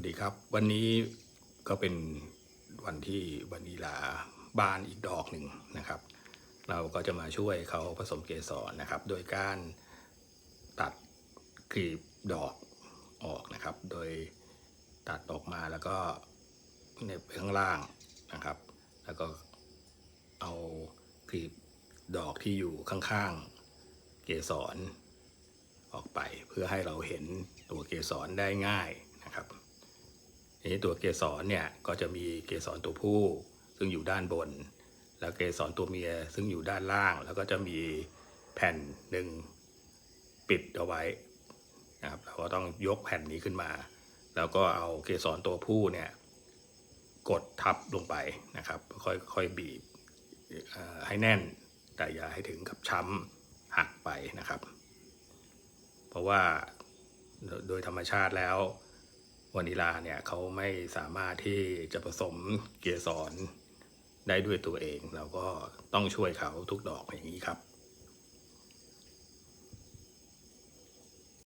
วัสดีครับ วันนี้ก็เป็นวันที่วานิลาบานอีกดอกหนึ่งนะครับ เราก็จะมาช่วยเขาผสมเกสรนะครับ โดยการตัดกลีบดอกออกนะครับ โดยตัดออกมาแล้วก็เน็บข้างล่างนะครับ แล้วก็เอากลีบดอกที่อยู่ข้างๆเกสรออกไปเพื่อให้เราเห็นตัวเกสรได้ง่าย นี้ตัวเกสรเนี่ยก็จะมีเกสรตัวผู้ซึ่งอยู่ด้านบน แล้วเกสรตัวเมียซึ่งอยู่ด้านล่าง แล้วก็จะมีแผ่นหนึ่งปิดเอาไว้นะครับเราก็ต้องยกแผ่นนี้ขึ้นมา แล้วก็เอาเกสรตัวผู้เนี่ยกดทับลงไปนะครับค่อยค่อยบีบให้แน่นแต่อย่าให้ถึงกับช้ำหักไปนะครับ เพราะว่าโดยธรรมชาติแล้ว วานิลาเนี่ยเขาไม่สามารถที่จะผสมเกสรได้ด้วยตัวเอง เราก็ต้องช่วยเขาทุกดอกอย่างนี้ครับ